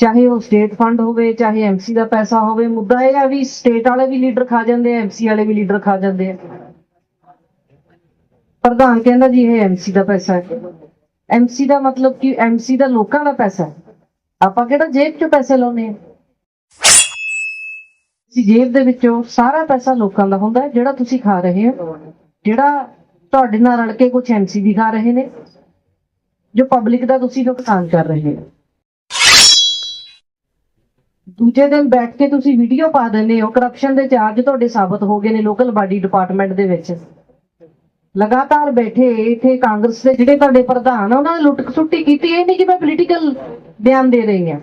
ਚਾਹੇ ਉਹ state fund ਹੋਵੇ, ਚਾਹੇ ਐਮਸੀ ਦਾ ਪੈਸਾ ਹੋਵੇ, ਮੁੱਦਾ ਇਹ ਹੈ ਵੀ ਸਟੇਟ ਵਾਲੇ ਵੀ ਲੀਡਰ ਖਾ ਜਾਂਦੇ ਆ ਐਮਸੀ ਵਾਲੇ ਵੀ ਲੀਡਰ ਖਾ ਜਾਂਦੇ ਆ। ਪ੍ਰਧਾਨ ਕਹਿੰਦਾ ਜੀ ਇਹ ਐਮਸੀ ਦਾ ਪੈਸਾ ਹੈ। ਐਮਸੀ ਦਾ ਮਤਲਬ ਕਿ ਐਮਸੀ ਦਾ ਲੋਕਾਂ ਦਾ ਪੈਸਾ ਹੈ। ਆਪਾਂ ਕਿਹੜਾ ਜੇਬ 'ਚੋਂ ਪੈਸੇ ਲਾਉਨੇ ਆ? ਤੁਸੀਂ ਜੇਬ ਦੇ ਵਿੱਚੋਂ ਸਾਰਾ ਪੈਸਾ ਲੋਕਾਂ ਦਾ ਹੁੰਦਾ ਜਿਹੜਾ ਤੁਸੀਂ ਖਾ ਰਹੇ ਹੋ, ਜਿਹੜਾ ਤੁਹਾਡੇ ਨਾਲ ਰਲ ਕੇ ਕੁਝ ਐਮਸੀ ਵੀ ਖਾ ਰਹੇ ਨੇ, ਜੋ ਪਬਲਿਕ ਦਾ ਤੁਸੀਂ ਨੁਕਸਾਨ ਕਰ ਰਹੇ ਹੋ। ਦੂਜੇ ਦਿਨ ਬੈਠ ਕੇ ਤੁਸੀਂ ਵੀਡੀਓ ਪਾ ਦਿੰਦੇ ਹੋ ਕਰਪਸ਼ਨ ਦੇ ਚਾਰਜ ਤੁਹਾਡੇ ਸਾਬਤ ਹੋ ਗਏ ਨੇ ਲੋਕਲ ਬਾਡੀ ਡਿਪਾਰਟਮੈਂਟ ਦੇ ਵਿੱਚ। ਲਗਾਤਾਰ ਬੈਠੇ ਇੱਥੇ ਕਾਂਗਰਸ ਦੇ ਜਿਹੜੇ ਤੁਹਾਡੇ ਪ੍ਰਧਾਨ ਆ, ਉਹਨਾਂ ਨੇ ਲੁੱਟ ਖਸੁੱਟੀ ਕੀਤੀ, ਇਹ ਨਹੀਂ ਕਿ ਮੈਂ ਪੋਲੀਟੀਕਲ ਬਿਆਨ ਦੇ ਰਹੀ ਹਾਂ।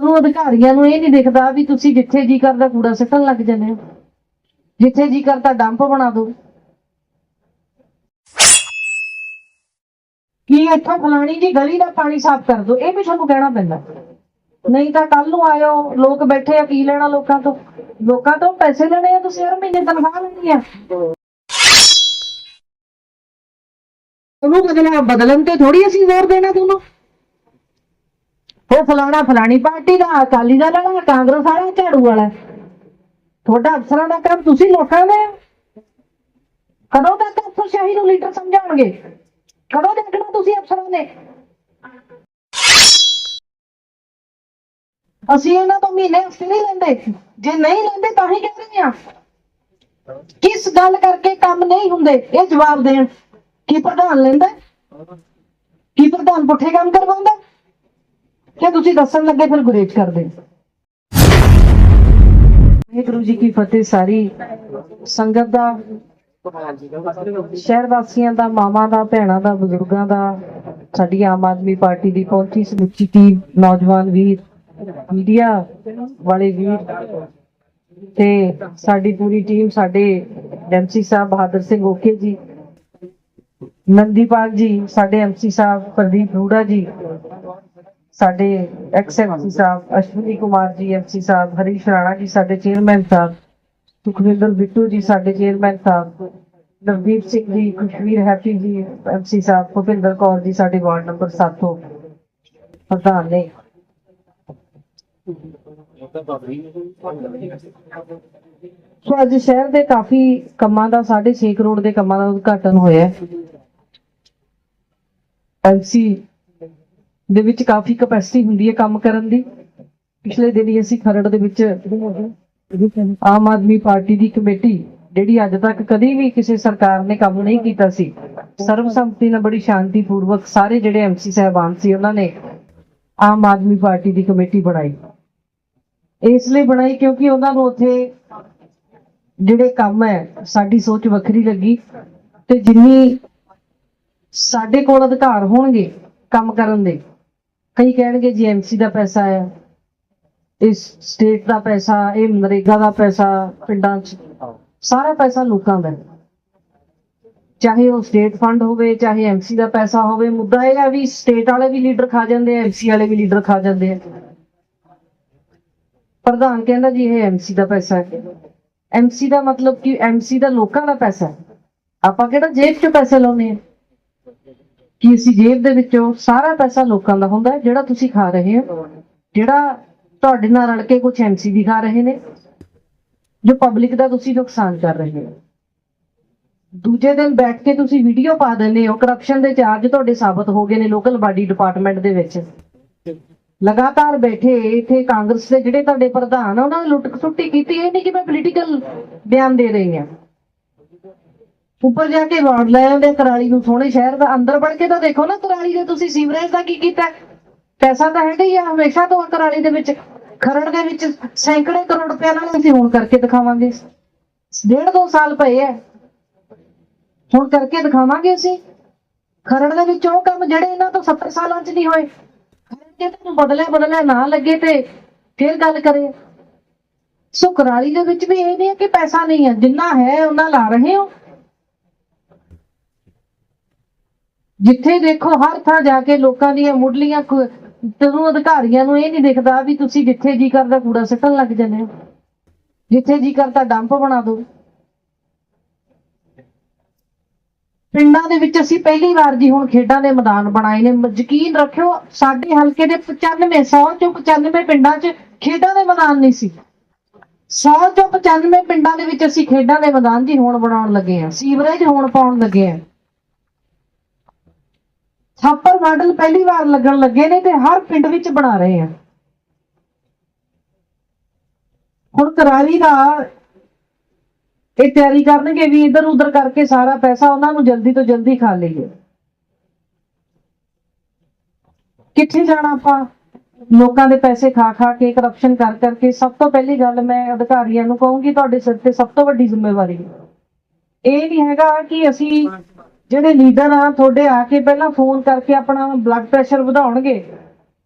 ਨੂੰ ਅਧਿਕਾਰੀਆਂ ਨੂੰ ਇਹ ਨਹੀਂ ਦਿਖਦਾ ਵੀ ਤੁਸੀਂ ਜਿੱਥੇ ਜੀ ਕਰਦਾ ਕੂੜਾ ਸਿੱਟਣ ਲੱਗ ਜਾਂਦੇ ਹੋ। ਜਿੱਥੇ ਜੀ ਕਰਦਾ ਡੰਪ ਬਣਾ ਦਿਓ। ਕੀ ਇੱਥੋਂ ਫਲਾਣੀ ਜੀ ਗਲੀ ਦਾ ਪਾਣੀ ਸਾਫ਼ ਕਰ ਦਿਓ? ਇਹ ਵੀ ਤੁਹਾਨੂੰ ਕਹਿਣਾ ਪੈਂਦਾ। ਨਹੀਂ ਤਾਂ ਕੱਲ ਨੂੰ ਆਇਓ, ਲੋਕ ਬੈਠੇ ਆ ਕੀ ਲੈਣਾ ਲੋਕਾਂ ਤੋਂ? ਲੋਕਾਂ ਤੋਂ ਪੈਸੇ ਲੈਣੇ ਆ ਤੁਸੀਂ, ਹਰ ਮਹੀਨੇ ਤਨਖਾਹ ਲੈਣੀ ਆ। ਉਹਨੂੰ ਬਦਲਣਾ ਬਦਲਣ ਤੇ ਥੋੜੀ ਅਸੀਂ ਜ਼ੋਰ ਦੇਣਾ ਤੁਹਾਨੂੰ। ਉਹ ਫਲਾਣਾ ਫਲਾਣੀ ਪਾਰਟੀ ਦਾ, ਅਕਾਲੀ ਦਾ ਲੜਾ ਕਾਂਗਰਸ ਵਾਲਾ, ਝਾੜੂ ਵਾਲਾ। ਤੁਹਾਡਾ ਅਫਸਰਾਂ ਦਾ ਕੰਮ ਤੁਸੀਂ ਲੋਕਾਂ ਦੇ ਕਦੋਂ ਤੱਕ ਅਫਸਰਸ਼ਾਹੀ ਨੂੰ ਲੀਡਰ ਸਮਝਾਉਣਗੇ? ਕਦੋਂ ਦੇਖਣਾ ਤੁਸੀਂ ਅਫਸਰਾਂ ਨੇ ਅਸੀਂ ਇਹਨਾਂ ਤੋਂ ਮਹੀਨੇ ਹਫ਼ਤੇ ਨਹੀਂ ਲੈਂਦੇ। ਜੇ ਨਹੀਂ ਲੈਂਦੇ ਤਾਂ ਹੀ ਕਹਿ ਰਹੇ ਆ ਕਿਸ ਗੱਲ ਕਰਕੇ ਕੰਮ ਨਹੀਂ ਹੁੰਦੇ? ਇਹ ਜਵਾਬ ਦੇਣ। ਕੀ ਪ੍ਰਧਾਨ ਲੈਂਦਾ ਕੀ ਪ੍ਰਧਾਨ ਪੁੱਠੇ ਕੰਮ ਕਰਵਾਉਂਦਾ ਕਿ ਤੁਸੀਂ ਦੱਸਣ ਲੱਗੇ ਫਿਰ ਗੁਰੇਜ ਕਰਦੇ ਵਾਹਿਗੁਰੂ ਜੀ ਕੀ ਫਤਿਹ, ਸਾਰੀ ਸੰਗਤ ਦਾ ਸ਼ਹਿਰ ਵਾਸੀਆਂ ਦਾ, ਮਾਵਾਂ ਦਾ, ਭੈਣਾਂ ਦਾ, ਬਜ਼ੁਰਗਾਂ ਦਾ, ਸਾਡੀ ਆਮ ਆਦਮੀ ਪਾਰਟੀ ਦੀ ਪਹੁੰਚੀ ਸਮੁੱਚੀ ਟੀਮ, ਨੌਜਵਾਨ ਵੀਰ, ਮੀਡੀਆ ਵਾਲੇ ਵੀਰ ਤੇ ਸਾਡੀ ਪੂਰੀ ਟੀਮ, ਸਾਡੇ ਐਮਸੀ ਸਾਹਿਬ ਬਹਾਦਰ ਸਿੰਘ ਓਕੇ ਜੀ, ਨੰਦੀਪਾਲ ਜੀ, ਸਾਡੇ ਐਮਸੀ ਸਾਹਿਬ ਪ੍ਰਦੀਪ ਰੂੜਾ ਜੀ, ਸਾਡੇ ਐਕਸ ਐਮਸੀ ਸਾਹਿਬ ਅਸ਼ਵਨੀ ਕੁਮਾਰ ਜੀ ਐਮਸੀ ਸਾਹਿਬ ਹਰੀਸ਼ ਰਾਣਾ ਜੀ, ਸਾਡੇ ਚੇਅਰਮੈਨ ਸਾਹਿਬ ਸੁਖਵਿੰਦਰ ਬਿੱਟੂ ਜੀ ਸਾਡੇ ਚੇਅਰਮੈਨ ਸਾਹਿਬ, ਨਵਦੀਪ ਸਿੰਘ ਜੀ, ਖੁਸ਼ਵੀਰ ਹੈਪੀ ਜੀ ਐਮਸੀ ਸਾਹਿਬ, ਭੁਪਿੰਦਰ ਕੌਰ ਜੀ ਸਾਡੇ ਵਾਰਡ ਨੰਬਰ 7 ਤੋਂ ਪ੍ਰਧਾਨ ਨੇ। ਸੋ ਅੱਜ ਸ਼ਹਿਰ ਦੇ ਕਾਫੀ ਕੰਮਾਂ ਦਾ 6.5 ਕਰੋੜ ਦੇ ਕੰਮਾਂ ਦਾ ਉਦਘਾਟਨ ਹੋਇਆ ਹੈ। ਐਮਸੀ ਦੇ ਵਿੱਚ ਕਾਫੀ ਕਪੈਸਿਟੀ ਹੁੰਦੀ ਹੈ ਕੰਮ ਕਰਨ ਦੀ। ਪਿਛਲੇ ਦਿਨ ਹੀ ਅਸੀਂ ਖਰੜ ਦੇ ਵਿੱਚ ਆਮ ਆਦਮੀ ਪਾਰਟੀ ਦੀ ਕਮੇਟੀ, ਜਿਹੜੀ ਅੱਜ ਤੱਕ ਕਦੀ ਵੀ ਕਿਸੇ ਸਰਕਾਰ ਨੇ ਕੰਮ ਨਹੀਂ ਕੀਤਾ ਸੀ ਸਰਬਸੰਮਤੀ ਨਾਲ ਬੜੀ ਸ਼ਾਂਤੀਪੂਰਵਕ ਸਾਰੇ ਜਿਹੜੇ ਐਮਸੀ ਸਾਹਿਬਾਨ ਸੀ, ਉਹਨਾਂ ਨੇ ਆਮ ਆਦਮੀ ਪਾਰਟੀ ਦੀ ਕਮੇਟੀ ਬਣਾਈ। ਇਸ ਲਈ ਬਣਾਈ ਕਿਉਂਕਿ ਉਹਨਾਂ ਨੂੰ ਉੱਥੇ ਜਿਹੜੇ ਕੰਮ ਹੈ, ਸਾਡੀ ਸੋਚ ਵੱਖਰੀ ਲੱਗੀ ਤੇ ਜਿੰਨੀ ਸਾਡੇ ਕੋਲ ਅਧਿਕਾਰ ਹੋਣਗੇ ਕੰਮ ਕਰਨ ਦੇ, ਕਈ ਕਹਿਣਗੇ ਜੀ ਐਮਸੀ ਦਾ ਪੈਸਾ ਹੈ। ਇਸ ਸਟੇਟ ਦਾ ਪੈਸਾ, ਇਹ ਨਰੇਗਾ ਦਾ ਪੈਸਾ, ਪਿੰਡਾਂ 'ਚ, ਸਾਰਾ ਪੈਸਾ ਲੋਕਾਂ ਦਾ ਚਾਹੇ ਉਹ ਸਟੇਟ ਫੰਡ ਹੋਵੇ, ਚਾਹੇ ਐਮਸੀ ਦਾ ਪੈਸਾ ਹੋਵੇ, ਮੁੱਦਾ ਇਹ ਹੈ ਵੀ ਸਟੇਟ ਵਾਲੇ ਵੀ ਲੀਡਰ ਖਾ ਜਾਂਦੇ ਆ ਐਮਸੀ ਵਾਲੇ ਵੀ ਲੀਡਰ ਖਾ ਜਾਂਦੇ ਆ। ਪ੍ਰਧਾਨ ਕਹਿੰਦਾ ਜੀ ਇਹ ਐਮਸੀ ਦਾ ਪੈਸਾ ਹੈ। ਐਮਸੀ ਦਾ ਮਤਲਬ ਕਿ ਐਮਸੀ ਦਾ ਲੋਕਾਂ ਦਾ ਪੈਸਾ ਹੈ। ਆਪਾਂ ਕਿਹੜਾ ਜੇਬ 'ਚੋਂ ਪੈਸੇ ਲਾਉਨੇ ਆ? ਕਿ ਅਸੀਂ ਜੇਬ ਦੇ ਵਿੱਚੋਂ ਸਾਰਾ ਪੈਸਾ ਲੋਕਾਂ ਦਾ ਹੁੰਦਾ ਜਿਹੜਾ ਤੁਸੀਂ ਖਾ ਰਹੇ ਹੋ? ਜਿਹੜਾ ਤੁਹਾਡੇ ਨਾਲ ਰਲ ਕੇ ਕੁਝ ਐਮਸੀ ਵੀ ਖਾ ਰਹੇ ਨੇ, ਜੋ ਪਬਲਿਕ ਦਾ ਤੁਸੀਂ ਨੁਕਸਾਨ ਕਰ ਰਹੇ ਹੋ। ਦੂਜੇ ਦਿਨ ਬੈਠ ਕੇ ਤੁਸੀਂ ਵੀਡੀਓ ਪਾ ਦਿੰਦੇ ਹੋ ਕਰਪਸ਼ਨ ਦੇ ਚਾਰਜ ਤੁਹਾਡੇ ਸਾਬਤ ਹੋ ਗਏ ਨੇ ਲੋਕਲ ਬਾਡੀ ਡਿਪਾਰਟਮੈਂਟ ਦੇ ਵਿੱਚ। ਲਗਾਤਾਰ ਬੈਠੇ, ਇੱਥੇ ਕਾਂਗਰਸ ਦੇ ਜਿਹੜੇ ਤੁਹਾਡੇ ਪ੍ਰਧਾਨ ਆ, ਉਹਨਾਂ ਨੇ ਲੁੱਟ ਖਸੁੱਟੀ ਕੀਤੀ, ਇਹ ਨਹੀਂ ਕਿ ਮੈਂ ਪੋਲੀਟੀਕਲ ਬਿਆਨ ਦੇ ਰਹੀ ਹਾਂ। ਉੱਪਰ ਜਾ ਕੇ ਵਾਰਡ ਲੈ ਆਉਂਦੇ ਕਰਾਲੀ ਨੂੰ ਸੋਹਣੇ ਸ਼ਹਿਰ ਦਾ ਅੰਦਰ ਵੜ ਕੇ ਤਾਂ ਦੇਖੋ ਨਾ, ਕਰਾਲੀ ਦੇ ਤੁਸੀਂ ਸੀਵਰੇਜ ਦਾ ਕੀ ਕੀਤਾ? ਪੈਸਾ ਤਾਂ ਹੈਗਾ ਹੀ ਆ, ਹਮੇਸ਼ਾ ਤੋਂ ਕਰਾਲੀ ਦੇ ਵਿੱਚ। ਖਰੜ ਦੇ ਵਿੱਚ ਸੈਂਕੜੇ ਕਰੋੜ ਰੁਪਏ ਨਾਲ ਅਸੀਂ ਹੁਣ ਕਰਕੇ ਦਿਖਾਵਾਂਗੇ। ਡੇਢ ਦੋ ਸਾਲ ਪਏ ਐ। ਹੁਣ ਕਰਕੇ ਦਿਖਾਵਾਂਗੇ ਅਸੀਂ। ਖਰੜ ਦੇ ਵਿੱਚ ਉਹ ਕੰਮ ਜਿਹੜੇ ਇਹਨਾਂ ਤੋਂ 70 ਸਾਲਾਂ 'ਚ ਨਹੀਂ ਹੋਏ। ਜੇ ਤੁਹਾਨੂੰ ਬਦਲਿਆ ਬਦਲਿਆ, ਨਾ ਲੱਗੇ ਤੇ ਫਿਰ ਗੱਲ ਕਰੇ ਸੋ ਕਰਾਲੀ ਦੇ ਵਿੱਚ ਵੀ ਇਹ ਨਹੀਂ ਹੈ ਕਿ ਪੈਸਾ ਨਹੀਂ ਹੈ। ਜਿੰਨਾ ਹੈ, ਉਹਨਾਂ ਲਾ ਰਹੇ ਹੋ। ਜਿੱਥੇ ਦੇਖੋ, ਹਰ ਥਾਂ ਜਾ ਕੇ ਲੋਕਾਂ ਦੀਆਂ ਮੁੱਢਲੀਆਂ ਕੁ- ਤੈਨੂੰ ਅਧਿਕਾਰੀਆਂ ਨੂੰ ਇਹ ਨਹੀਂ ਦਿਖਦਾ ਵੀ ਤੁਸੀਂ ਜਿੱਥੇ ਜੀ ਕਰਦਾ ਕੂੜਾ ਸਿੱਟਣ ਲੱਗ ਜਾਂਦੇ ਹੋ। ਜਿੱਥੇ ਜੀ ਕਰਦਾ ਡੰਪ ਬਣਾ ਦਿਓ। ਪਿੰਡਾਂ ਦੇ ਵਿੱਚ ਅਸੀਂ ਪਹਿਲੀ ਵਾਰ ਜੀ ਹੁਣ ਖੇਡਾਂ ਦੇ ਮੈਦਾਨ ਬਣਾਏ ਨੇ। ਯਕੀਨ ਰੱਖਿਓ, ਸਾਡੇ ਹਲਕੇ ਦੇ 95 100 ਚੋਂ 95 ਪਿੰਡਾਂ 'ਚ ਖੇਡਾਂ ਦੇ ਮੈਦਾਨ ਨਹੀਂ ਸੀ। 100 ਚੋਂ 95 ਪਿੰਡਾਂ ਦੇ ਵਿੱਚ ਅਸੀਂ ਖੇਡਾਂ ਦੇ ਮੈਦਾਨ ਜੀ ਹੁਣ ਬਣਾਉਣ ਲੱਗੇ ਆ ਸੀਵਰੇਜ ਹੁਣ ਪਾਉਣ ਲੱਗੇ ਆ ਛਾਪਰ ਮਾਡਲ ਪਹਿਲੀ ਵਾਰ ਲੱਗਣ ਲੱਗੇ ਨੇ ਤੇ ਹਰ ਪਿੰਡ ਵਿੱਚ ਬਣਾ ਰਹੇ ਆ। ਹੁਣ ਕਰਾਰੀ ਦਾ ਇਹ ਤਿਆਰੀ ਕਰਨਗੇ ਵੀ ਇਧਰ ਉਧਰ ਕਰਕੇ ਸਾਰਾ ਪੈਸਾ ਉਹਨਾਂ ਨੂੰ ਜਲਦੀ ਤੋਂ ਜਲਦੀ ਖਾ ਲਈਏ। ਕਿੱਥੇ ਜਾਣਾ ਆਪਾਂ? ਲੋਕਾਂ ਦੇ ਪੈਸੇ ਖਾ ਖਾ ਕੇ ਕਰਪਸ਼ਨ ਕਰ ਕਰਕੇ ਸਭ ਤੋਂ ਪਹਿਲੀ ਗੱਲ ਮੈਂ ਅਧਿਕਾਰੀਆਂ ਨੂੰ ਕਹੂੰਗੀ, ਤੁਹਾਡੇ ਸਿਰ ਤੇ ਸਭ ਤੋਂ ਵੱਡੀ ਜ਼ਿੰਮੇਵਾਰੀ। ਇਹ ਨਹੀਂ ਹੈਗਾ ਕਿ ਅਸੀਂ ਜਿਹੜੇ ਲੀਡਰ ਆ, ਤੁਹਾਡੇ ਆ ਕੇ ਪਹਿਲਾਂ ਫੋਨ ਕਰਕੇ ਆਪਣਾ ਬਲੱਡ ਪ੍ਰੈਸ਼ਰ ਵਧਾਉਣਗੇ,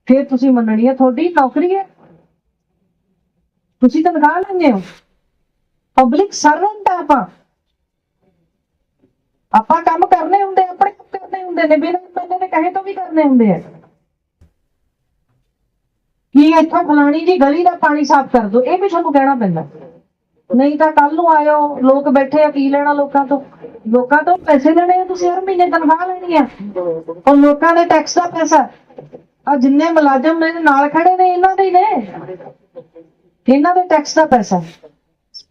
ਫਿਰ ਤੁਸੀਂ ਮੰਨਣੀ ਹੈ ਤੁਹਾਡੀ ਨੌਕਰੀ ਹੈ। ਤੁਸੀਂ ਤਨਖਾਹ ਲੈਂਦੇ ਹੋ। ਪਬਲਿਕ ਸਰਵੈਂਟ ਆ ਆਪਾਂ। ਆਪਾਂ ਕੰਮ ਕਰਨੇ ਹੁੰਦੇ, ਆਪਣੇ ਕੰਮ ਕਰਨੇ ਹੁੰਦੇ ਨੇ, ਬਿਨਾਂ ਮੈਨੇ ਦੇ ਕਹੇ ਤੋਂ ਵੀ ਕਰਨੇ ਹੁੰਦੇ ਆ। ਕੀ ਇੱਥੋਂ ਫਲਾਣੀ ਜੀ ਗਲੀ ਦਾ ਪਾਣੀ ਸਾਫ਼ ਕਰ ਦੋ, ਇਹ ਵੀ ਤੁਹਾਨੂੰ ਕਹਿਣਾ ਪੈਂਦਾ। ਨਹੀਂ ਤਾਂ ਕੱਲ ਨੂੰ ਆਇਓ, ਲੋਕ ਬੈਠੇ ਆ, ਕੀ ਲੈਣਾ ਲੋਕਾਂ ਤੋਂ? ਲੋਕਾਂ ਤੋਂ ਪੈਸੇ ਲੈਣੇ ਆ, ਤੁਸੀਂ ਹਰ ਮਹੀਨੇ ਤਨਖਾਹ ਲੈਣੀ ਆ। ਉਹ ਲੋਕਾਂ ਦੇ ਟੈਕਸ ਦਾ ਪੈਸਾ। ਆ ਜਿੰਨੇ ਮੁਲਾਜ਼ਮ ਮੇਰੇ ਨਾਲ ਖੜੇ ਨੇ, ਇਹਨਾਂ ਦੇ ਹੀ ਨੇ। ਇਹਨਾਂ ਦੇ ਟੈਕਸ ਦਾ ਪੈਸਾ।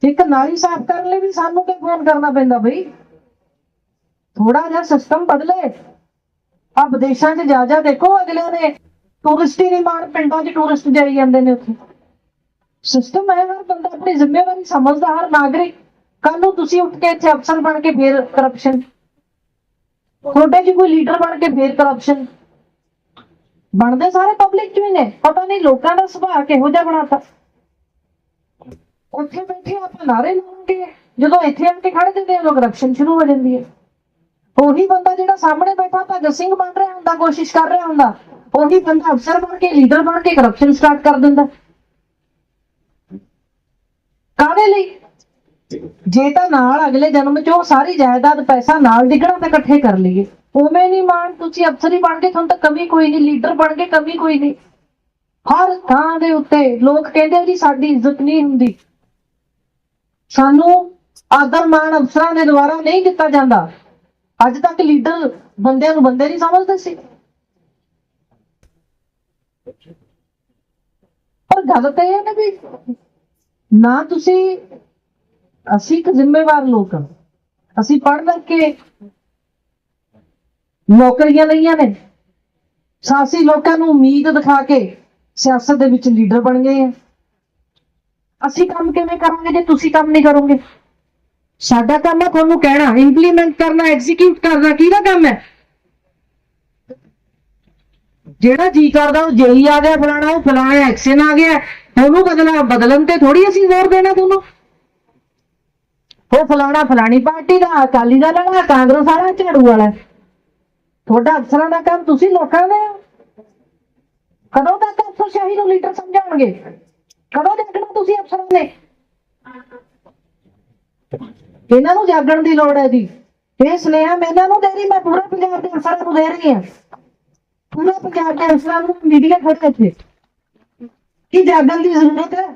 ਇੱਕ ਨਾਲੀ ਸਾਫ਼ ਕਰਨ ਲਈ ਵੀ ਸਾਨੂੰ ਕਿ ਫੋਨ ਕਰਨਾ ਪੈਂਦਾ ਬਈ? ਥੋੜਾ ਜਿਹਾ ਸਿਸਟਮ ਬਦਲੇ। ਆ ਵਿਦੇਸ਼ਾਂ 'ਚ ਜਾ ਜਾ ਦੇਖੋ ਅਗਲਿਆਂ ਨੇ। ਟੂਰਿਸਟ ਹੀ ਨਹੀਂ ਮਾਣ ਪਿੰਡਾਂ 'ਚ ਟੂਰਿਸਟ ਜਾਈ ਜਾਂਦੇ ਨੇ ਉੱਥੇ। ਸਿਸਟਮ ਹੈ ਹਰ ਬੰਦਾ ਆਪਣੀ ਜ਼ਿੰਮੇਵਾਰੀ ਸਮਝਦਾ, ਹਰ ਨਾਗਰਿਕ ਕੱਲ ਨੂੰ ਤੁਸੀਂ ਉੱਠ ਕੇ ਇੱਥੇ ਅਫਸਰ ਬਣ ਕੇ ਫੇਰ ਕਰਪਸ਼ਨ ਤੁਹਾਡੇ 'ਚ ਕੋਈ ਲੀਡਰ ਬਣ ਕੇ ਫੇਰ ਕਰਪਸ਼ਨ ਬਣਦੇ ਸਾਰੇ ਪਬਲਿਕ 'ਚ ਹੀ ਨੇ, ਪਤਾ ਨਹੀਂ ਲੋਕਾਂ ਦਾ ਸੁਭਾਅ ਕਿਹੋ ਜਿਹਾ ਬਣਾਤਾ। ਉੱਥੇ ਬੈਠੇ ਆਪਾਂ ਨਾਰੇ ਲਾਉਂਗੇ ਜਦੋਂ ਇੱਥੇ ਆ ਕੇ ਖੜ ਦਿੰਦੇ ਆ ਲੋਕ ਕਰਪਸ਼ਨ ਸ਼ੁਰੂ ਹੋ ਜਾਂਦੀ ਹੈ। ਉਹੀ ਬੰਦਾ ਜਿਹੜਾ ਸਾਹਮਣੇ ਬੈਠਾ, ਭਗਤ ਸਿੰਘ ਬਣ ਰਿਹਾ ਹੁੰਦਾ, ਕੋਸ਼ਿਸ਼ ਕਰ ਰਿਹਾ ਹੁੰਦਾ, ਉਹੀ ਬੰਦਾ ਅਫਸਰ ਬਣ ਕੇ ਲੀਡਰ ਬਣ ਕੇ ਕਰਪਸ਼ਨ ਸਟਾਰਟ ਕਰ ਦਿੰਦਾ। ਕਾਹਦੇ ਲਈ? ਜੇ ਤਾਂ ਨਾਲ ਅਗਲੇ ਜਨਮ 'ਚ ਉਹ ਸਾਰੀ ਜਾਇਦਾਦ ਪੈਸਾ ਨਾਲ ਡਿੱਗਣਾ ਤਾਂ ਇਕੱਠੇ ਕਰ ਲਈਏ। ਉਵੇਂ ਨਹੀਂ ਮਾਣ, ਤੁਸੀਂ ਅਫਸਰ ਬਣ ਕੇ ਤੁਹਾਨੂੰ ਤਾਂ ਕਮੀ ਕੋਈ ਨਹੀਂ, ਲੀਡਰ ਬਣ ਕੇ ਕਮੀ ਕੋਈ ਨਹੀਂ। ਹਰ ਥਾਂ ਦੇ ਉੱਤੇ ਲੋਕ ਕਹਿੰਦੇ ਜੀ, ਸਾਡੀ ਇੱਜ਼ਤ ਨਹੀਂ ਹੁੰਦੀ। ਸਾਨੂੰ ਆਦਰ, ਮਾਣ ਅਫਸਰਾਂ ਦੇ ਦੁਆਰਾ ਨਹੀਂ ਦਿੱਤਾ ਜਾਂਦਾ। ਅੱਜ ਤੱਕ ਲੀਡਰ ਬੰਦਿਆਂ ਨੂੰ ਬੰਦੇ ਨਹੀਂ ਸਮਝਦੇ ਸੀ। ਪਰ ਗੱਲ ਤਾਂ ਇਹ ਹੈ ਨਾ ਵੀ ਨਾ ਤੁਸੀਂ ਅਸੀਂ ਇੱਕ ਜ਼ਿੰਮੇਵਾਰ ਲੋਕ ਹਾਂ। ਅਸੀਂ ਪੜ੍ਹ ਲਿਖ ਕੇ ਨੌਕਰੀਆਂ ਲਈਆਂ ਨੇ। ਸਾਸੀ ਲੋਕਾਂ ਨੂੰ ਉਮੀਦ ਦਿਖਾ ਕੇ ਸਿਆਸਤ ਦੇ ਵਿੱਚ ਲੀਡਰ ਬਣ ਗਏ ਆ। ਅਸੀਂ ਕੰਮ ਕਿਵੇਂ ਕਰਾਂਗੇ ਜੇ ਤੁਸੀਂ ਕੰਮ ਨਹੀਂ ਕਰੋਗੇ? ਸਾਡਾ ਕੰਮ ਹੈ ਤੁਹਾਨੂੰ ਕਹਿਣਾ ਇੰਪਲੀਮੈਂਟ ਕਰਨਾ ਐਗਜ਼ੀਕਿਊਟ ਕਰਨਾ, ਕਿਹਦਾ ਕੰਮ ਹੈ? ਜਿਹੜਾ ਜੀ ਕਰਦਾ ਉਹ ਜੇਈ ਆ ਗਿਆ, ਫਲਾਣਾ ਉਹ ਫਲਾਣਾ, ਐਕਸ਼ਨ ਆ ਗਿਆ, ਉਹਨੂੰ ਬਦਲਾ ਬਦਲਣ ਤੇ ਥੋੜੀ ਅਸੀਂ ਜ਼ੋਰ ਦੇਣਾ ਤੁਹਾਨੂੰ। ਉਹ ਫਲਾਣਾ ਫਲਾਣੀ ਪਾਰਟੀ ਦਾ, ਅਕਾਲੀ ਦਲ ਲੜਾ ਕਾਂਗਰਸ ਵਾਲਾ, ਝਾੜੂ ਵਾਲਾ। ਤੁਹਾਡਾ ਅਫਸਰਾਂ ਦਾ ਕੰਮ ਤੁਸੀਂ ਲੋਕਾਂ ਦੇ ਕਦੋਂ ਤੱਕ ਅਫਸਰਸ਼ਾਹੀ ਨੂੰ ਲੀਡਰ ਸਮਝਾਉਣਗੇ? ਕਦੋਂ ਦੇਖਣਾ ਤੁਸੀਂ ਅਫਸਰਾਂ ਨੇ? ਇਹਨਾਂ ਨੂੰ ਜਾਗਣ ਦੀ ਲੋੜ ਹੈ ਜੀ। ਇਹ ਸੁਨੇਹਾ ਮੈਂ ਇਹਨਾਂ ਨੂੰ ਦੇ ਰਹੀ, ਮੈਂ ਪੂਰੇ ਪੰਜਾਬ ਦੇ ਅਫਸਰਾਂ ਨੂੰ ਦੇ ਰਹੀ ਹਾਂ। ਪੂਰੇ ਪੰਜਾਬ ਦੇ ਅਫਸਰਾਂ ਨੂੰ ਮੀਡੀਆ ਖੜੇ ਇੱਥੇ। ਕੀ ਜਾਗਣ ਦੀ ਜ਼ਰੂਰਤ ਹੈ?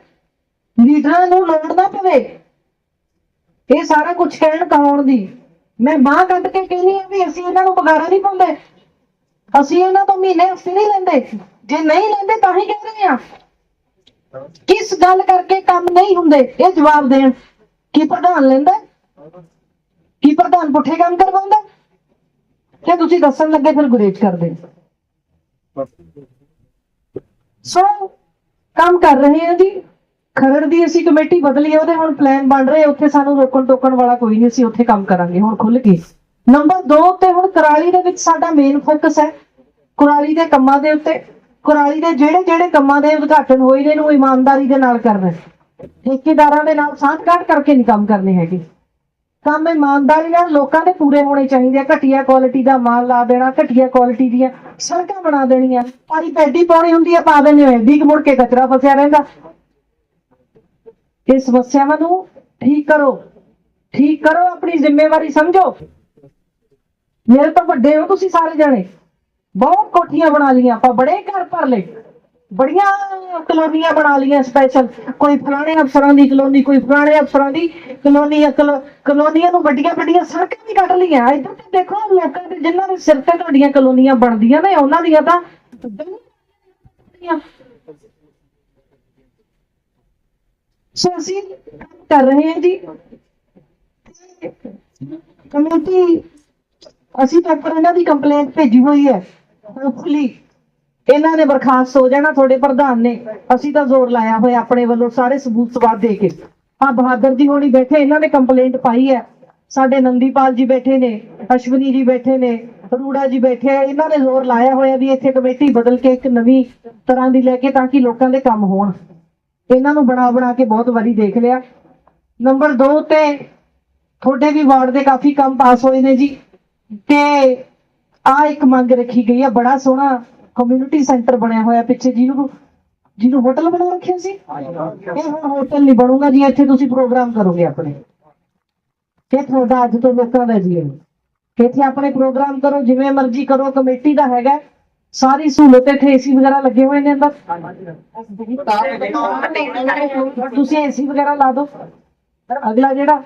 ਲੀਡਰਾਂ ਨੂੰ ਲੋੜ ਨਾ ਪਵੇ। ਇਹ ਸਾਰਾ ਕੁਝ ਕਹਿਣ ਕਹਾਉਣ ਦੀ। ਮੈਂ ਬਾਹ ਕੱਢ ਕੇ ਕਹਿੰਦੀ ਆ ਵੀ ਅਸੀਂ ਇਹਨਾਂ ਨੂੰ ਪਗਾਰਾ ਨਹੀਂ ਪਾਉਂਦੇ। ਅਸੀਂ ਇਹਨਾਂ ਤੋਂ ਮਹੀਨੇ ਹਫ਼ਤੇ ਨਹੀਂ ਲੈਂਦੇ। ਜੇ ਨਹੀਂ ਲੈਂਦੇ ਤਾਂ ਹੀ ਕਹਿ ਰਹੇ ਆ ਕਿਸ ਗੱਲ ਕਰਕੇ ਕੰਮ ਨਹੀਂ ਹੁੰਦੇ? ਇਹ ਜਵਾਬ ਦੇਣ। ਕੀ ਪ੍ਰਧਾਨ ਲੈਂਦਾ? ਕੀ ਪ੍ਰਧਾਨ ਪੁੱਠੇ ਕੰਮ ਕਰਵਾਉਂਦਾ ਤੇ ਤੁਸੀਂ ਦੱਸਣ ਲੱਗੇ ਫਿਰ ਗੁਰੇਜ ਕਰਦੇ ਸੋ ਕੰਮ ਕਰ ਰਹੇ ਆ ਜੀ। ਖਰੜ ਦੀ ਅਸੀਂ ਕਮੇਟੀ ਬਦਲੀ ਹੈ ਉਹਦੇ ਹੁਣ ਪਲਾਨ ਬਣ ਰਹੇ ਉੱਥੇ ਸਾਨੂੰ ਰੋਕਣ ਟੋਕਣ ਵਾਲਾ ਕੋਈ ਨਹੀਂ ਅਸੀਂ ਉੱਥੇ ਕੰਮ ਕਰਾਂਗੇ ਹੁਣ ਖੁੱਲ ਕੇ ਨੰਬਰ 2 ਤੇ ਹੁਣ ਕਰਾਲੀ ਦੇ ਵਿੱਚ ਸਾਡਾ ਮੇਨ ਫੋਕਸ ਹੈ ਕੁਰਾਲੀ ਦੇ ਕੰਮਾਂ ਦੇ ਉੱਤੇ ਕੁਰਾਲੀ ਦੇ ਜਿਹੜੇ ਜਿਹੜੇ ਕੰਮਾਂ ਦੇ ਉਦਘਾਟਨ ਹੋਏ ਨੇ ਨੂੰ ਇਮਾਨਦਾਰੀ ਦੇ ਨਾਲ ਕਰਨਾ ਠੇਕੇਦਾਰਾਂ ਦੇ ਨਾਲ ਸਾਂਠ-ਗਾਂਠ ਕਰਕੇ ਨਹੀਂ ਕੰਮ ਕਰਨੇ ਹੈਗੇ ਕੰਮ ਇਮਾਨਦਾਰੀ ਨਾਲ ਲੋਕਾਂ ਦੇ ਪੂਰੇ ਹੋਣੇ ਚਾਹੀਦੇ ਆ ਘਟੀਆ ਕੁਆਲਿਟੀ ਦਾ ਮਾਲ ਲਾ ਦੇਣਾ ਘਟੀਆ ਕੁਆਲਿਟੀ ਦੀਆਂ ਸੜਕਾਂ ਬਣਾ ਦੇਣੀਆਂ ਪਾਰੀ ਪੈਡੀ ਪਾਉਣੀ ਹੁੰਦੀ ਆ ਪਾ ਦਿੰਦੇ ਹੋ ਐਡੀ ਮੁੜ ਕੇ ਕਚਰਾ ਫਸਿਆ ਰਹਿੰਦਾ ਇਹ ਸਮੱਸਿਆਵਾਂ ਨੂੰ ਠੀਕ ਕਰੋ। ਠੀਕ ਕਰੋ, ਆਪਣੀ ਜ਼ਿੰਮੇਵਾਰੀ ਸਮਝੋ। ਮੇਰੇ ਤੋਂ ਵੱਡੇ ਹੋ ਤੁਸੀਂ ਸਾਰੇ ਜਣੇ। ਬਹੁਤ ਕੋਠੀਆਂ ਬਣਾ ਲਈਆਂ, ਆਪਾਂ ਬੜੇ ਘਰ ਭਰ ਲਏ। ਬੜੀਆਂ ਕਲੋਨੀਆਂ ਬਣਾ ਲਈਆਂ ਸਪੈਸ਼ਲ ਕੋਈ ਫਲਾਣੇ ਅਫਸਰਾਂ ਦੀ ਕਲੋਨੀ, ਕੋਈ ਫਲਾਣੇ ਅਫਸਰਾਂ ਦੀ ਕਲੋਨੀ ਕਲੋ- ਕਲੋਨੀਆਂ ਨੂੰ ਵੱਡੀਆਂ ਵੱਡੀਆਂ ਸੜਕਾਂ ਵੀ ਕੱਢ ਲਈਆਂ। ਇੱਧਰ ਤੇ ਦੇਖੋ, ਲੋਕਾਂ ਦੇ ਜਿਨ੍ਹਾਂ ਦੇ ਸਿਰ ਤੇ ਤੁਹਾਡੀਆਂ ਕਲੋਨੀਆਂ ਬਣਦੀਆਂ ਨੇ, ਉਹਨਾਂ ਦੀਆਂ ਤਾਂ ਸੋ ਅਸੀਂ ਕਰ ਰਹੇ ਹਾਂ ਜੀ। ਕਮੇਟੀ, ਅਸੀਂ ਤਾਂ ਇਹਨਾਂ ਦੀ ਕੰਪਲੇਂਟ ਭੇਜੀ ਹੋਈ ਹੈ ਹੋਪਫੁਲੀ ਇਹਨਾਂ ਨੇ ਬਰਖਾਸਤ ਹੋ ਜਾਣਾ ਤੁਹਾਡੇ ਪ੍ਰਧਾਨ ਨੇ। ਅਸੀਂ ਤਾਂ ਜ਼ੋਰ ਲਾਇਆ ਹੋਇਆ ਆਪਣੇ ਵੱਲੋਂ ਸਾਰੇ ਸਬੂਤ ਸਵਾਦ ਦੇ ਕੇ। ਹਾਂ, ਬਹਾਦਰ ਜੀ ਹੋਣੀ ਬੈਠੇ, ਇਹਨਾਂ ਨੇ ਕੰਪਲੇਂਟ ਪਾਈ ਹੈ। ਸਾਡੇ ਨੰਦੀਪਾਲ ਜੀ ਬੈਠੇ ਨੇ, ਅਸ਼ਵਨੀ ਜੀ ਬੈਠੇ ਨੇ, ਰੂੜਾ ਜੀ ਬੈਠੇ ਆ। ਇਹਨਾਂ ਨੇ ਜ਼ੋਰ ਲਾਇਆ ਹੋਇਆ ਵੀ ਇੱਥੇ ਕਮੇਟੀ ਬਦਲ ਕੇ ਇੱਕ ਨਵੀਂ ਤਰ੍ਹਾਂ ਦੀ ਲੈ ਕੇ ਤਾਂ ਕਿ ਲੋਕਾਂ ਦੇ ਕੰਮ ਹੋਣ। ਇਹਨਾਂ ਨੂੰ ਬਣਾ ਬਣਾ ਕੇ ਬਹੁਤ ਵਾਰੀ ਦੇਖ ਲਿਆ। ਨੰਬਰ 2 ਤੇ ਤੁਹਾਡੇ ਵੀ ਵਾਰਡ ਦੇ ਕਾਫੀ ਕੰਮ ਪਾਸ ਹੋਏ ਨੇ ਜੀ। ਤੇ ਆ ਇੱਕ ਮੰਗ ਰੱਖੀ ਗਈ ਆ, ਬੜਾ ਸੋਹਣਾ ਕਮਿਊਨਿਟੀ ਸੈਂਟਰ ਬਣਿਆ ਹੋਇਆ ਪਿੱਛੇ। ਜਿਹਨੂੰ ਜਿਹਨੂੰ ਹੋਟਲ ਬਣਾ ਰੱਖਿਆ ਸੀ? ਇਹ ਹੁਣ ਹੋਟਲ ਨਹੀਂ ਬਣੂਗਾ ਜੀ, ਇੱਥੇ ਤੁਸੀਂ ਪ੍ਰੋਗਰਾਮ ਕਰੋਗੇ ਆਪਣੇ। ਇਹ ਤੁਹਾਡਾ ਅੱਜ ਤੋਂ ਲੋਕਾਂ ਦਾ ਜੀ ਇਹ। ਇੱਥੇ ਆਪਣੇ ਪ੍ਰੋਗਰਾਮ ਕਰੋ, ਜਿਵੇਂ ਮਰਜ਼ੀ ਕਰੋ, ਕਮੇਟੀ ਦਾ ਹੈਗਾ। ਸਾਰੀ ਸਹੂਲਤ ਇੱਥੇ ਏਸੀ ਵਗੈਰਾ ਲੱਗੇ ਹੋਏ ਨੇ ਅੰਦਰ? ਤੁਸੀਂ ਏਸੀ ਵਗੈਰਾ ਲਾ ਦਿਓ। ਅਗਲਾ ਜਿਹੜਾ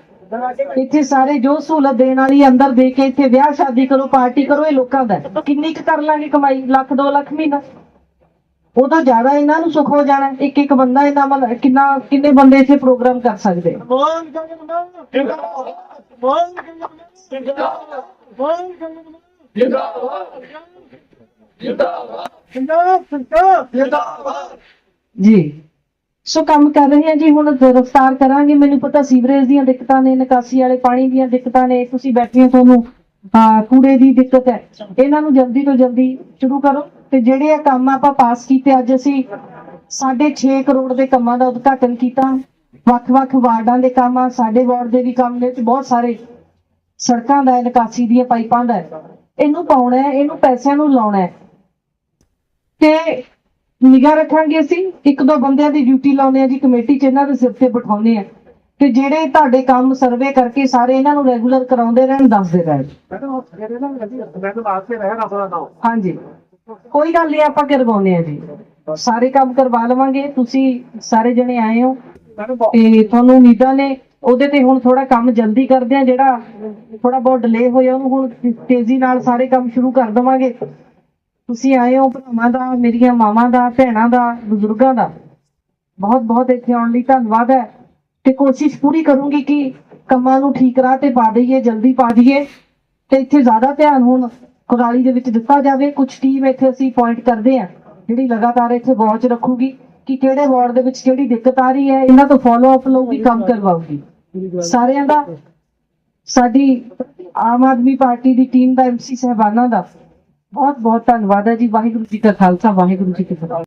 ਇੱਥੇ ਸਾਰੇ ਜੋ ਸਹੂਲਤ ਦੇਣ ਵਾਲੀ ਅੰਦਰ ਦੇ ਕੇ ਇੱਥੇ ਵਿਆਹ ਸ਼ਾਦੀ ਕਰੋ ਪਾਰਟੀ ਕਰੋ ਇਹ ਲੋਕਾਂ ਦਾ। ਕਿੰਨੀ ਕੁ ਕਰ ਲਾਂਗੇ ਕਮਾਈ? ਲੱਖ 2 ਲੱਖ ਮਹੀਨਾ। ਉਹ ਤਾਂ ਜ਼ਿਆਦਾ ਇਹਨਾਂ ਨੂੰ ਸੁੱਖ ਹੋ ਜਾਣਾ ਇੱਕ ਇੱਕ ਬੰਦਾ ਇਹਨਾਂ ਮਤਲਬ ਕਿੰਨਾ ਕਿੰਨੇ ਬੰਦੇ ਇੱਥੇ ਪ੍ਰੋਗਰਾਮ ਕਰ ਸਕਦੇ ਜਿੰਦਾਬਾਦ ਜਿੰਦਾਬਾਦ। ਜਿੰਦਾਬਾਦ ਜਿੰਦਾਬਾਦ ਜਿੰਦਾਬਾਦ ਜੀ। ਸੋ ਕੰਮ ਕਰ ਰਹੇ ਹਾਂ ਜੀ, ਹੁਣ ਰਫਤਾਰ ਕਰਾਂਗੇ। ਮੈਨੂੰ ਪਤਾ ਸੀਵਰੇਜ ਦੀਆਂ ਦਿੱਕਤਾਂ ਨੇ, ਨਿਕਾਸੀ ਵਾਲੇ ਪਾਣੀ ਦੀਆਂ ਦਿੱਕਤਾਂ ਨੇ। ਤੁਸੀਂ ਬੈਠੇ ਹੋ ਤੁਹਾਨੂੰ ਕੂੜੇ ਦੀ ਦਿੱਕਤ ਹੈ। ਇਹਨਾਂ ਨੂੰ ਜਲਦੀ ਤੋਂ ਜਲਦੀ ਸ਼ੁਰੂ ਕਰੋ। ਤੇ ਜਿਹੜੇ ਇਹ ਕੰਮ ਆਪਾਂ ਪਾਸ ਕੀਤੇ, ਅੱਜ ਅਸੀਂ 6.5 ਕਰੋੜ ਦੇ ਕੰਮਾਂ ਦਾ ਉਦਘਾਟਨ ਕੀਤਾ। ਵੱਖ-ਵੱਖ ਵਾਰਡਾਂ ਦੇ ਕੰਮ ਆ, ਸਾਡੇ ਵਾਰਡ ਦੇ ਵੀ ਕੰਮ ਨੇ, ਤੇ ਬਹੁਤ ਸਾਰੇ ਸੜਕਾਂ ਦਾ ਨਿਕਾਸੀ ਦੀਆਂ ਪਾਈਪਾਂ ਦਾ ਇਹਨੂੰ ਪਾਉਣਾ ਹੈ, ਇਹਨੂੰ ਪੈਸਿਆਂ ਨੂੰ ਲਾਉਣਾ ਹੈ। ਤੇ ਨਿਗਾਹ ਰੱਖਾਂਗੇ ਅਸੀਂ। ਇੱਕ ਦੋ ਬੰਦਿਆਂ ਦੀ ਡਿਊਟੀ ਲਾਉਨੇ ਆ ਜੀ ਕਮੇਟੀ 'ਚ ਇਹਨਾਂ ਦੇ ਸਿਰ ਤੇ ਬਿਠਾਉਨੇ ਆ ਤੇ ਜਿਹੜੇ ਤੁਹਾਡੇ ਕੰਮ ਸਰਵੇ ਕਰਕੇ ਸਾਰੇ ਇਹਨਾਂ ਨੂੰ ਰੈਗੂਲਰ ਕਰਾਉਂਦੇ ਰਹਿਣ ਦੱਸਦੇ ਰਹਿਣ। ਹਾਂਜੀ। ਕੋਈ ਗੱਲ ਨਹੀਂ ਆਪਾਂ ਕਰਵਾਉਨੇ ਆ ਜੀ। ਸਾਰੇ ਕੰਮ ਕਰਵਾ ਲਵਾਂਗੇ। ਤੁਸੀਂ ਸਾਰੇ ਜਣੇ ਆਏ ਹੋ। ਤੇ ਤੁਹਾਨੂੰ ਉਮੀਦਾਂ ਨੇ। ਉਹਦੇ ਤੇ ਹੁਣ ਥੋੜਾ ਕੰਮ ਜਲਦੀ ਕਰਦੇ ਆ ਜਿਹੜਾ ਥੋੜਾ ਬਹੁਤ ਡਿਲੇ ਹੋਇਆ ਉਹਨੂੰ ਹੁਣ ਤੇਜ਼ੀ ਨਾਲ ਸਾਰੇ ਕੰਮ ਸ਼ੁਰੂ ਕਰ ਦੇਵਾਂਗੇ। ਤੁਸੀਂ ਆਏ ਹੋ ਭਰਾਵਾਂ ਦਾ, ਮੇਰੀਆਂ ਮਾਵਾਂ ਦਾ, ਭੈਣਾਂ ਦਾ, ਬਜ਼ੁਰਗਾਂ ਦਾ। ਬਹੁਤ ਬਹੁਤ ਇੱਥੇ ਆਉਣ ਲਈ ਧੰਨਵਾਦ ਹੈ ਤੇ ਕੋਸ਼ਿਸ਼ ਪੂਰੀ ਕਰੂੰਗੀ ਕਿ ਕੰਮਾਂ ਨੂੰ ਠੀਕ ਰਾਹ ਤੇ ਪਾ ਦਈਏ, ਜਲਦੀ ਪਾ ਦਈਏ ਤੇ ਇੱਥੇ ਜ਼ਿਆਦਾ ਧਿਆਨ ਹੁਣ ਕੁਰਾਲੀ ਦੇ ਵਿੱਚ ਦਿੱਤਾ ਜਾਵੇ। ਕੁਝ ਟੀਮ ਇੱਥੇ ਅਸੀਂ ਪੁਆਇੰਟ ਕਰਦੇ ਆ ਜਿਹੜੀ ਲਗਾਤਾਰ ਇੱਥੇ ਵਾਚ ਰੱਖੂਗੀ ਕਿ ਕਿਹੜੇ ਵਾਰਡ ਦੇ ਵਿੱਚ ਕਿਹੜੀ ਦਿੱਕਤ ਆ ਰਹੀ ਹੈ, ਇਹਨਾਂ ਤੋਂ ਫਾਲੋ ਅਪ ਲਊਗੀ ਕੰਮ ਕਰਵਾਉਗੀ ਸਾਰਿਆਂ ਦਾ, ਸਾਡੀ ਆਮ ਆਦਮੀ ਪਾਰਟੀ ਦੀ ਟੀਮ ਦਾ ਐਮਸੀ ਸਹਿਬਾਨਾਂ ਦਾ ਬਹੁਤ ਬਹੁਤ ਧੰਨਵਾਦ ਹੈ ਜੀ। ਵਾਹਿਗੁਰੂ ਜੀ ਕਾ ਖਾਲਸਾ ਵਾਹਿਗੁਰੂ ਜੀ ਕੀ ਫਤਿਹ।